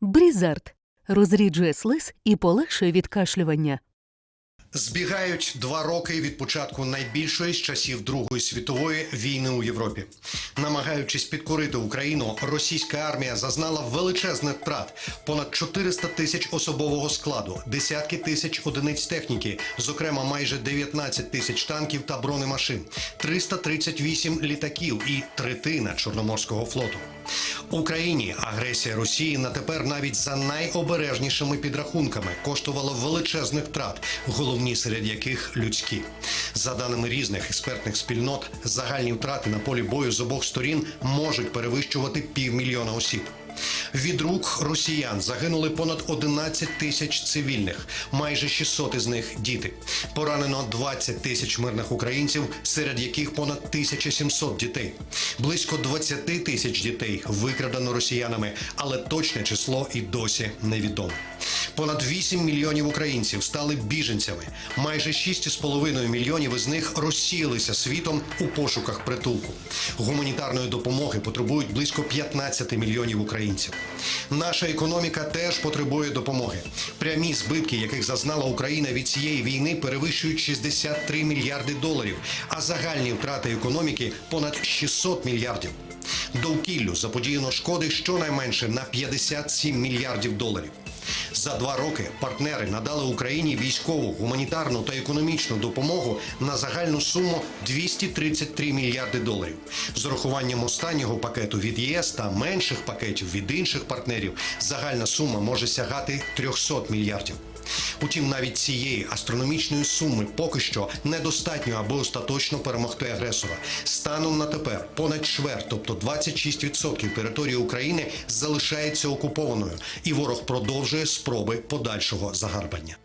Брізард розріджує слиз і полегшує відкашлювання. Збігають два роки від початку найбільшої з часів Другої світової війни у Європі. Намагаючись підкорити Україну, російська армія зазнала величезних втрат: понад 400 тисяч особового складу, десятки тисяч одиниць техніки, зокрема майже 19 тисяч танків та бронемашин, 338 літаків і третина Чорноморського флоту. Україні агресія Росії на тепер навіть за найобережнішими підрахунками коштувала величезних втрат, головні серед яких людські. За даними різних експертних спільнот, загальні втрати на полі бою з обох сторін можуть перевищувати півмільйона осіб. Від рук росіян загинули понад 11 тисяч цивільних, майже 600 із них діти. Поранено 20 тисяч мирних українців, серед яких понад 1700 дітей. Близько 20 тисяч дітей викрадено росіянами, але точне число і досі невідомо. Понад 8 мільйонів українців стали біженцями. Майже 6,5 мільйонів із них розсіялися світом у пошуках притулку. Гуманітарної допомоги потребують близько 15 мільйонів українців. Наша економіка теж потребує допомоги. Прямі збитки, яких зазнала Україна від цієї війни, перевищують 63 мільярди доларів, а загальні втрати економіки понад 600 мільярдів. Довкіллю заподіяно шкоди щонайменше на 57 мільярдів доларів. За два роки партнери надали Україні військову, гуманітарну та економічну допомогу на загальну суму 233 мільярди доларів. З урахуванням останнього пакету від ЄС та менших пакетів від інших партнерів загальна сума може сягати 300 мільярдів. Утім, навіть цієї астрономічної суми поки що недостатньо, аби остаточно перемогти агресора. Станом на тепер понад чверть, тобто 26% території України залишається окупованою, і ворог продовжує спроби подальшого загарбання.